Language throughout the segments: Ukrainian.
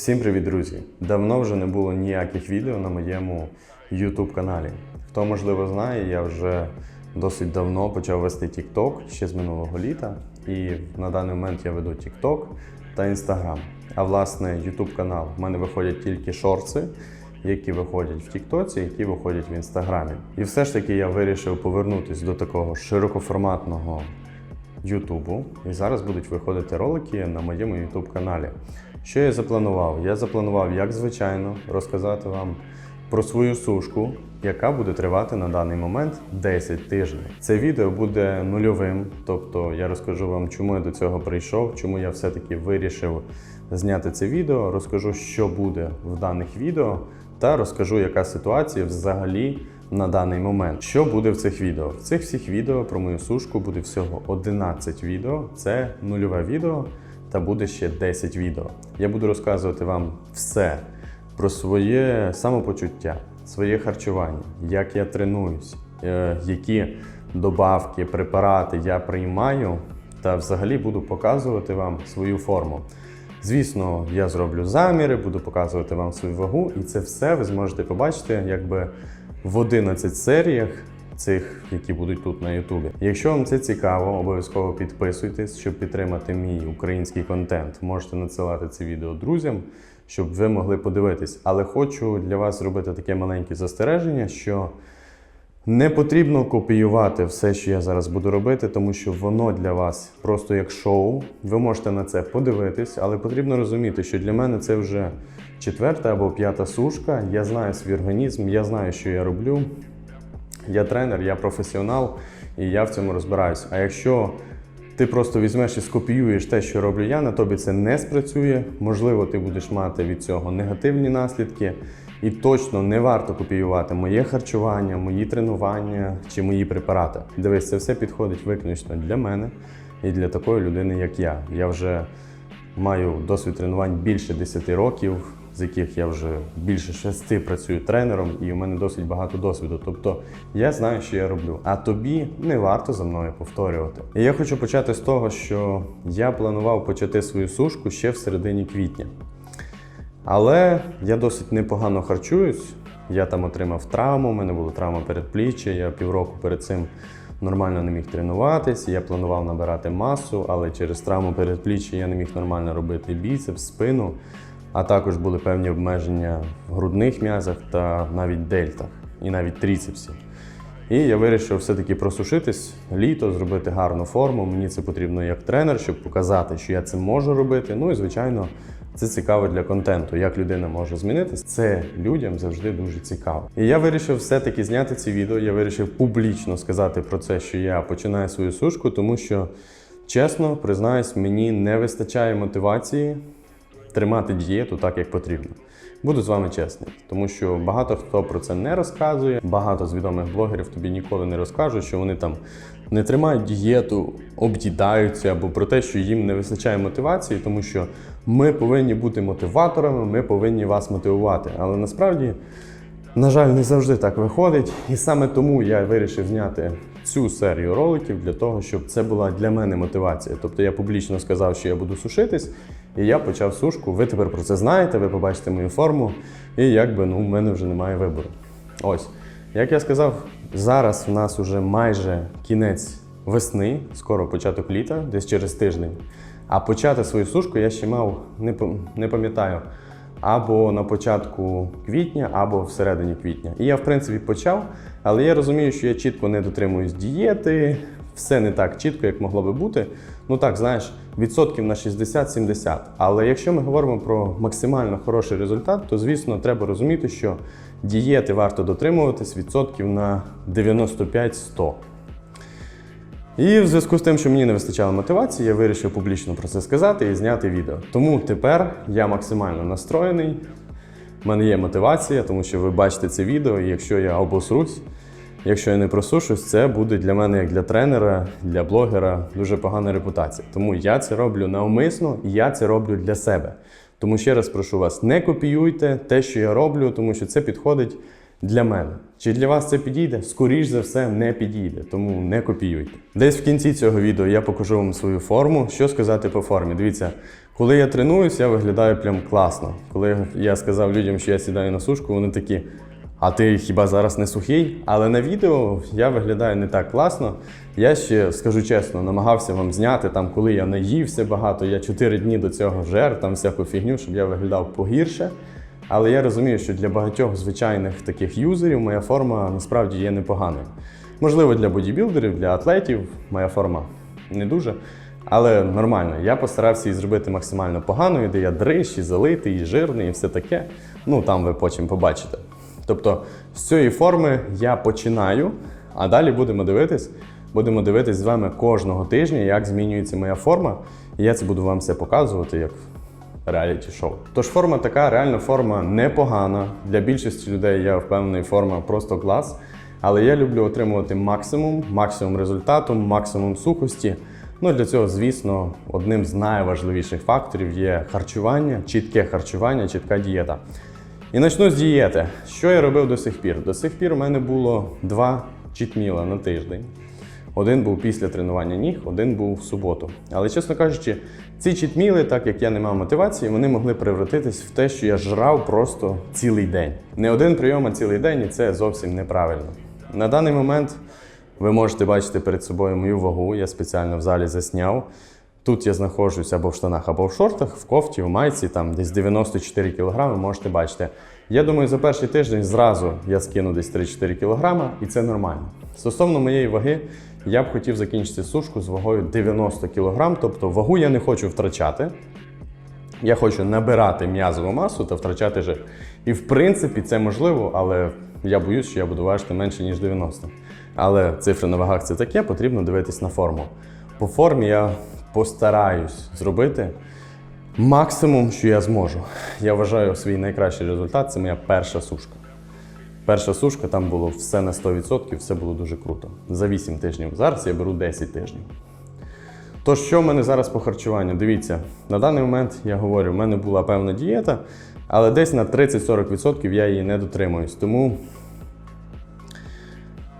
Всім привіт, друзі! Давно вже не було ніяких відео на моєму YouTube каналі. Хто можливо знає, я вже досить давно почав вести TikTok ще з минулого літа. І на даний момент я веду TikTok та Instagram. А власне, YouTube канал в мене виходять тільки шорти, які виходять в TikTok, які виходять в Інстаграмі. І все ж таки я вирішив повернутися до такого широкоформатного Ютубу. І зараз будуть виходити ролики на моєму Ютуб каналі. Що я запланував? Я запланував, як звичайно, розказати вам про свою сушку, яка буде тривати на даний момент 10 тижнів. Це відео буде нульовим, тобто я розкажу вам, чому я до цього прийшов, чому я все-таки вирішив зняти це відео, розкажу, що буде в даних відео, та розкажу, яка ситуація взагалі на даний момент. Що буде в цих відео? В цих всіх відео про мою сушку буде всього 11 відео. Це нульове відео та буде ще 10 відео. Я буду розказувати вам все про своє самопочуття, своє харчування, як я тренуюсь, е, які добавки, препарати я приймаю, та взагалі буду показувати вам свою форму. Звісно, я зроблю заміри, буду показувати вам свою вагу, і це все ви зможете побачити якби в 11 серіях цих, які будуть тут на Ютубі. Якщо вам це цікаво, обов'язково підписуйтесь, щоб підтримати мій український контент. Можете надсилати це відео друзям, щоб ви могли подивитись. Але хочу для вас зробити таке маленьке застереження, що не потрібно копіювати все, що я зараз буду робити, тому що воно для вас просто як шоу. Ви можете на це подивитись, але потрібно розуміти, що для мене це вже четверта або п'ята сушка. Я знаю свій організм, я знаю, що я роблю. Я тренер, я професіонал, і я в цьому розбираюсь. А якщо ти просто візьмеш і скопіюєш те, що роблю я, на тобі це не спрацює. Можливо, ти будеш мати від цього негативні наслідки. І точно не варто копіювати моє харчування, мої тренування чи мої препарати. Дивись, це все підходить виключно для мене і для такої людини, як я. Я вже маю досвід тренувань більше 10 років, з яких я вже більше 6 працюю тренером, і у мене досить багато досвіду. Тобто я знаю, що я роблю. А тобі не варто за мною повторювати. І я хочу почати з того, що я планував почати свою сушку ще в середині квітня. Але я досить непогано харчуюсь. Я там отримав травму, у мене була травма передпліччя, я півроку перед цим нормально не міг тренуватись. Я планував набирати масу, але через травму передпліччя я не міг нормально робити біцепс, спину, а також були певні обмеження в грудних м'язах та навіть дельтах, і навіть тріцепсі. І я вирішив все-таки просушитись літо, зробити гарну форму. Мені це потрібно як тренер, щоб показати, що я це можу робити. Ну і звичайно, це цікаво для контенту. Як людина може змінитись, це людям завжди дуже цікаво. І я вирішив все-таки зняти ці відео. Я вирішив публічно сказати про це, що я починаю свою сушку, тому що, чесно, признаюсь, мені не вистачає мотивації тримати дієту так, як потрібно. Буду з вами чесний, тому що багато хто про це не розказує. Багато з відомих блогерів тобі ніколи не розкажуть, що вони там не тримають дієту, об'їдаються або про те, що їм не вистачає мотивації, тому що ми повинні бути мотиваторами, ми повинні вас мотивувати. Але насправді, на жаль, не завжди так виходить. І саме тому я вирішив зняти цю серію роликів для того, щоб це була для мене мотивація. Тобто я публічно сказав, що я буду сушитись, і я почав сушку. Ви тепер про це знаєте, ви побачите мою форму, і якби ну, в мене вже немає вибору. Ось. Як я сказав, зараз в нас уже майже кінець весни, скоро початок літа, десь через тиждень. А почати свою сушку я ще мав, не, не пам'ятаю, або на початку квітня, або всередині квітня. І я, в принципі, почав, але я розумію, що я чітко не дотримуюсь дієти, все не так чітко, як могло би бути. Ну так, знаєш, відсотків на 60-70. Але якщо ми говоримо про максимально хороший результат, то звісно треба розуміти, що дієти варто дотримуватись відсотків на 95-100. І в зв'язку з тим, що мені не вистачало мотивації, я вирішив публічно про це сказати і зняти відео. Тому тепер я максимально настроєний. У мене є мотивація, тому що ви бачите це відео, і якщо я обосрусь, якщо я не просушусь, це буде для мене, як для тренера, для блогера, дуже погана репутація. Тому я це роблю навмисно і я це роблю для себе. Тому ще раз прошу вас, не копіюйте те, що я роблю, тому що це підходить для мене. Чи для вас це підійде? Скоріш за все, не підійде, тому не копіюйте. Десь в кінці цього відео я покажу вам свою форму. Що сказати по формі? Дивіться, Коли я тренуюсь, я виглядаю прям класно. Коли я сказав людям, що я сідаю на сушку, вони такі. А ти хіба зараз не сухий? Але на відео я виглядаю не так класно. Я ще скажу чесно, намагався вам зняти там, коли я наївся багато. Я 4 дні до цього жер, там всяку фігню, щоб я виглядав погірше. Але я розумію, що для багатьох звичайних таких юзерів моя форма насправді є непоганою. Можливо, для бодібілдерів, для атлетів моя форма не дуже. Але нормально, я постарався її зробити максимально поганою, де я дрищ, і залитий, і жирний, і все таке. Ну там ви потім побачите. Тобто з цієї форми я починаю, а далі будемо дивитись. Будемо дивитись з вами кожного тижня, як змінюється моя форма. І я це буду вам все показувати як реаліті шоу. Тож форма така, реально форма непогана. Для більшості людей я впевнений, форма просто клас. Але я люблю отримувати максимум, максимум результату, максимум сухості. Ну для цього, звісно, одним з найважливіших факторів є харчування, чітке харчування, чітка дієта. І почну з дієти. Що я робив до сих пір? До сих пір у мене було два чітміла на тиждень. Один був після тренування ніг, один був в суботу. Але, чесно кажучи, ці чітміли, так як я не мав мотивації, вони могли превратитись в те, що я жрав просто цілий день. Не один прийом, а цілий день, і це зовсім неправильно. На даний момент ви можете бачити перед собою мою вагу. Я спеціально в залі засняв. Тут я знаходжусь або в штанах, або в шортах, в кофті, в майці, там десь 94 кг, можете бачити. Я думаю, за перший тиждень зразу я скину десь 3-4 кг, і це нормально. Стосовно моєї ваги, я б хотів закінчити сушку з вагою 90 кг, тобто вагу я не хочу втрачати. Я хочу набирати м'язову масу та втрачати жир. І в принципі це можливо, але я боюсь, що я буду важити менше, ніж 90. Але цифри на вагах це таке, потрібно дивитись на форму. По формі я постараюсь зробити максимум, що я зможу. Я вважаю свій найкращий результат це моя перша сушка. Перша сушка там було все на 100%, все було дуже круто. За 8 тижнів. Зараз я беру 10 тижнів. Тож, що в мене зараз по харчуванню? Дивіться, на даний момент я говорю, в мене була певна дієта, але десь на 30-40% я її не дотримуюсь. Тому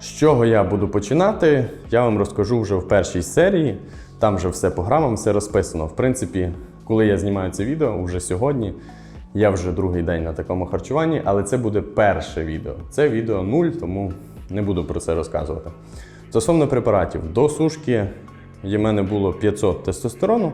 з чого я буду починати, я вам розкажу вже в першій серії. Там вже все по грамам, все розписано. В принципі, коли я знімаю це відео, вже сьогодні, я вже другий день на такому харчуванні, але це буде перше відео. Це відео 0, тому не буду про це розказувати. Стосовно препаратів, до сушки в мене було 500 тестостерону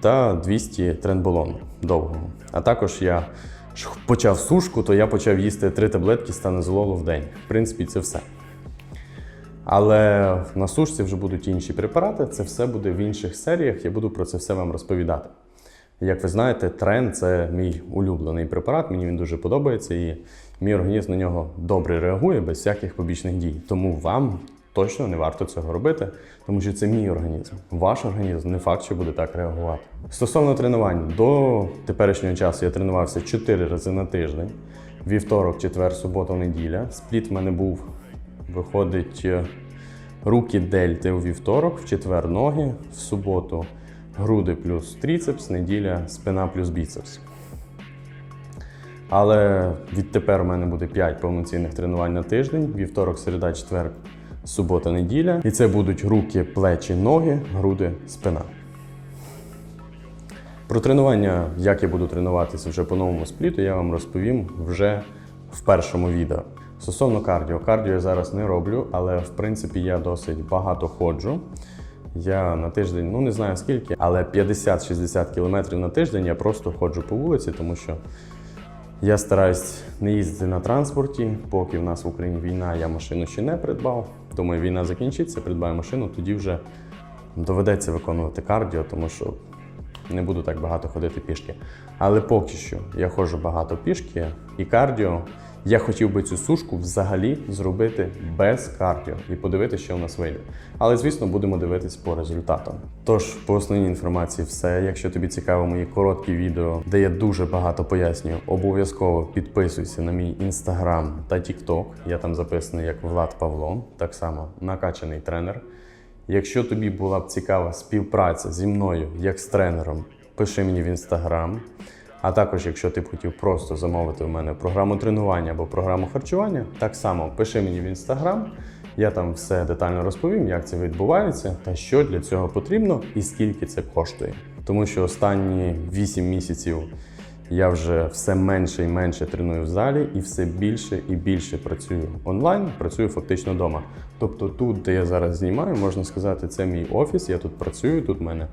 та 200 тренболону довгого. А також я почав сушку, то я почав їсти 3 таблетки станозололу в день. В принципі, це все. Але на сушці вже будуть інші препарати. Це все буде в інших серіях. Я буду про це все вам розповідати. Як ви знаєте, трен це мій улюблений препарат, мені він дуже подобається, і мій організм на нього добре реагує без всяких побічних дій. Тому вам точно не варто цього робити, тому що це мій організм. Ваш організм не факт, що буде так реагувати. Стосовно тренувань, до теперішнього часу я тренувався 4 рази на тиждень: вівторок, четвер, субота, неділя. Спліт в мене був Виходить е, руки дельти у вівторок, в четвер ноги, в суботу груди плюс тріцепс, неділя спина плюс біцепс. Але відтепер у мене буде 5 повноцінних тренувань на тиждень: вівторок, середа, четвер, субота, неділя. І це будуть руки, плечі, ноги, груди, спина. Про тренування, як я буду тренуватися вже по новому спліту, я вам розповім вже в першому відео. Стосовно кардіо, кардіо я зараз не роблю, але в принципі я досить багато ходжу. Я на тиждень, ну не знаю скільки, але 50-60 кілометрів на тиждень я просто ходжу по вулиці, тому що я стараюсь не їздити на транспорті. Поки в нас в Україні війна, я машину ще не придбав. Думаю, війна закінчиться, придбаю машину, тоді вже доведеться виконувати кардіо, тому що не буду так багато ходити пішки. Але поки що я ходжу багато пішки і кардіо. Я хотів би цю сушку взагалі зробити без кардіо і подивитися, що в нас вийде. Але, звісно, будемо дивитись по результатам. Тож, по основній інформації, все. Якщо тобі цікаво мої короткі відео, де я дуже багато пояснюю, обов'язково підписуйся на мій інстаграм та тікток. Я там записаний як Влад Павло, так само накачаний тренер. Якщо тобі була б цікава співпраця зі мною як з тренером, пиши мені в інстаграм. А також, якщо ти б хотів просто замовити у мене програму тренування або програму харчування, так само пиши мені в інстаграм. Я там все детально розповім, як це відбувається та що для цього потрібно і скільки це коштує. тому що останні 8 місяців я вже все менше і менше треную в залі, і все більше і більше працюю онлайн, працюю фактично вдома. Тобто тут, де я зараз знімаю, можна сказати, це мій офіс. Я тут працюю, тут в мене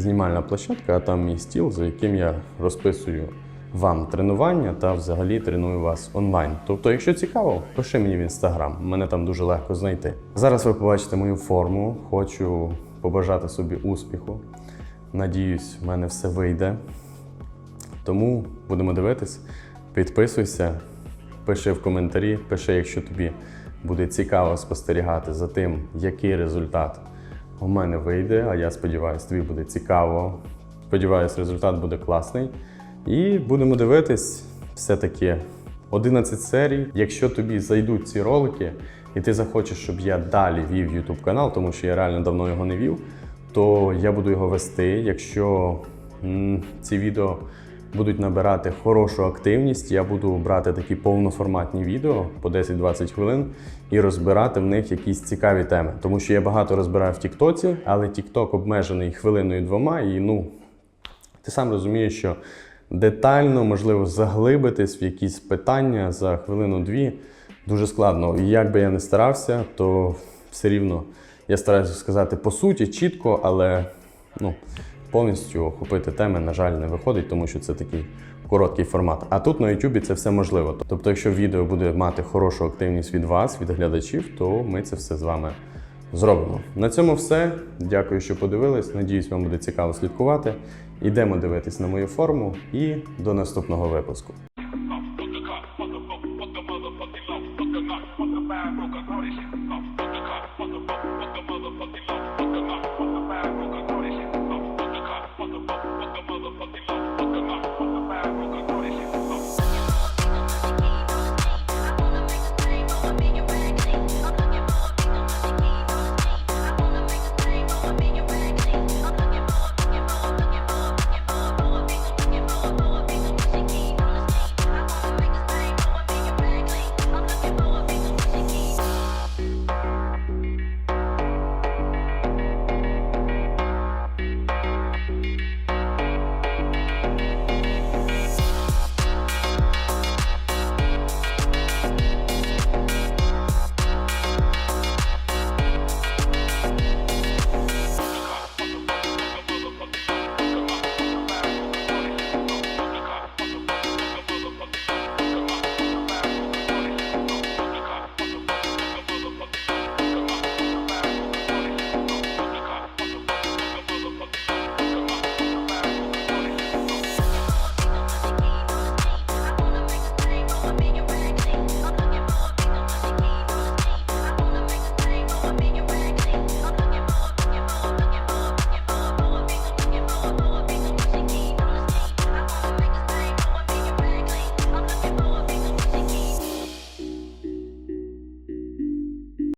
знімальна площадка, а там мій стіл, за яким я розписую вам тренування та взагалі треную вас онлайн. Тобто, якщо цікаво, пиши мені в інстаграм, мене там дуже легко знайти. Зараз ви побачите мою форму. Хочу побажати собі успіху. Надіюсь, в мене все вийде. Тому будемо дивитись. Підписуйся, пиши в коментарі, пиши, якщо тобі буде цікаво спостерігати за тим, який результат у мене вийде. А я сподіваюся, тобі буде цікаво. Сподіваюсь, результат буде класний. І будемо дивитись все-таки 11 серій. Якщо тобі зайдуть ці ролики, і ти захочеш, щоб я далі вів YouTube канал, тому що я реально давно його не вів, то я буду його вести. Якщо м, ці відео будуть набирати хорошу активність, я буду брати такі повноформатні відео по 10-20 хвилин і розбирати в них якісь цікаві теми. Тому що я багато розбираю в Тіктоці, але Тікток обмежений хвилиною двома, і ну ти сам розумієш, що детально можливо заглибитись в якісь питання за хвилину-дві дуже складно. І як би я не старався, то все рівно я стараюся сказати по суті, чітко, але ну, повністю охопити теми, на жаль, не виходить, тому що це такий короткий формат. А тут на YouTube це все можливо. Тобто, якщо відео буде мати хорошу активність від вас, від глядачів, то ми це все з вами зробимо. На цьому все. Дякую, що подивились. Надіюсь, вам буде цікаво слідкувати. Ідемо дивитись на мою форму і до наступного випуску.